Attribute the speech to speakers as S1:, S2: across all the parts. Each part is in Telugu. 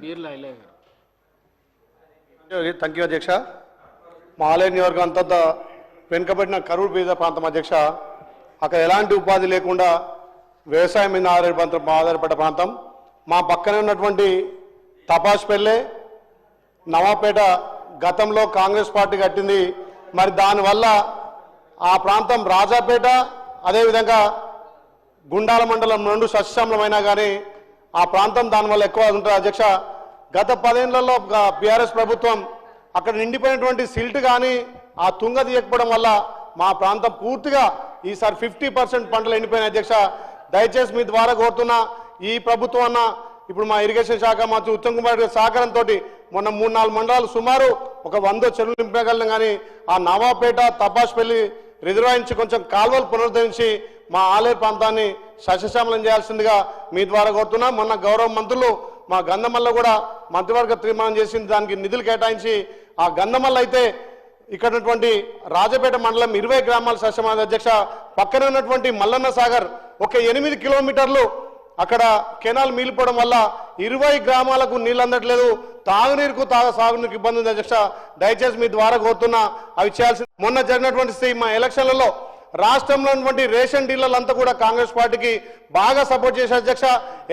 S1: బీర్లా
S2: థ్యాంక్ యూ అధ్యక్ష. మా ఆలయ నియోజకవర్గం అంతంత వెనుకబడిన కరూరు బీద ప్రాంతం అధ్యక్ష. అక్కడ ఎలాంటి ఉపాధి లేకుండా వ్యవసాయం మీద ఆధారపడ ఆధారపడ్డ ప్రాంతం. మా పక్కనే ఉన్నటువంటి తపాస్పెల్లె నవాపేట గతంలో కాంగ్రెస్ పార్టీ కట్టింది. మరి దానివల్ల ఆ ప్రాంతం రాజాపేట అదేవిధంగా గుండాల మండలం రెండు సస్యశ్యామలమైనా కానీ ఆ ప్రాంతం దానివల్ల ఎక్కువ ఉంటుంది. అధ్యక్ష గత పదేళ్ళలో బీఆర్ఎస్ ప్రభుత్వం అక్కడ నిండిపోయినటువంటి సిల్ట్ కానీ ఆ తుంగ తీయకపోవడం వల్ల మా ప్రాంతం పూర్తిగా ఈసారి ఫిఫ్టీ పర్సెంట్ పంటలు ఎండిపోయిన అధ్యక్ష దయచేసి మీ ద్వారా కోరుతున్నా ఈ ప్రభుత్వం అన్న ఇప్పుడు మా ఇరిగేషన్ శాఖ మంత్రి ఉత్తమ్ కుమార్ గారి సహకారంతో మొన్న మూడు నాలుగు మండలాలు సుమారు ఒక వంద చెరువులు నింపగలం కానీ ఆ నవాపేట తపాష్పల్లి రిజర్వాయించి కొంచెం కాలువలు పునరుద్ధరించి మా ఆలయ ప్రాంతాన్ని సస్యశ్యామలం చేయాల్సిందిగా మీ ద్వారా కోరుతున్నా. మొన్న గౌరవ మంత్రులు మా గంధమల్ల కూడా మంత్రివర్గ తీర్మానం చేసింది దానికి నిధులు కేటాయించి ఆ గంధమల్ల అయితే ఇక్కడ ఉన్నటువంటి రాజపేట మండలం ఇరవై గ్రామాల సస్యమాన అధ్యక్ష పక్కన ఉన్నటువంటి మల్లన్న సాగర్ ఒక ఎనిమిది కిలోమీటర్లు అక్కడ కెనాల్ మిగిలిపోవడం వల్ల ఇరవై గ్రామాలకు నీళ్ళు అందట్లేదు. తాగునీరుకు తాగ సాగునీరుకు ఇబ్బంది ఉంది అధ్యక్ష. దయచేసి మీ ద్వారా కోరుతున్నా అవి చేయాల్సి మొన్న జరిగినటువంటి మా ఎలక్షన్లలో రాష్ట్రంలో ఉన్నటువంటి రేషన్ డీలర్లంతా కూడా కాంగ్రెస్ పార్టీకి బాగా సపోర్ట్ చేశారు అధ్యక్ష.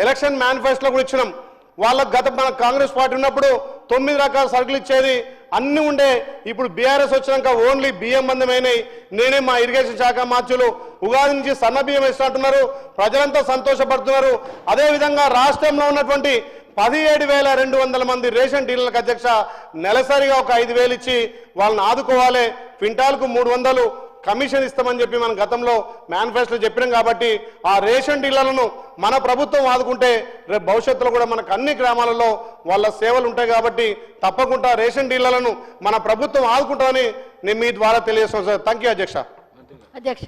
S2: ఎలక్షన్ మేనిఫెస్టోలో కూడా ఇచ్చినాం. వాళ్ళకు గత మన కాంగ్రెస్ పార్టీ ఉన్నప్పుడు తొమ్మిది రకాల సరుకులు ఇచ్చేది అన్ని ఉండే. ఇప్పుడు బీఆర్ఎస్ వచ్చినాక ఓన్లీ బియ్యం బంధమైనాయి నేనే మా ఇరిగేషన్ శాఖ మార్చులు ఉగాది నుంచి సన్న బియ్యం ఇస్తున్నట్టున్నారు ప్రజలంతా సంతోషపడుతున్నారు. అదేవిధంగా రాష్ట్రంలో ఉన్నటువంటి పదిహేడు వేల రెండు వందల మంది రేషన్ డీలర్లకు అధ్యక్ష నెలసరిగా ఒక ఐదు వేలు ఇచ్చి వాళ్ళని ఆదుకోవాలి. క్వింటాల్కు మూడు వందలు కమిషన్ ఇస్తామని చెప్పి మనం గతంలో మేనిఫెస్టో చెప్పినాం కాబట్టి ఆ రేషన్ డీలర్లను మన ప్రభుత్వం ఆదుకుంటే రేపు భవిష్యత్తులో కూడా మనకు అన్ని గ్రామాలలో వాళ్ళ సేవలు ఉంటాయి కాబట్టి తప్పకుండా రేషన్ డీలర్లను మన ప్రభుత్వం ఆదుకుంటామని నేను మీ ద్వారా తెలియజేస్తాను సార్. థ్యాంక్ యూ అధ్యక్ష.
S3: అధ్యక్ష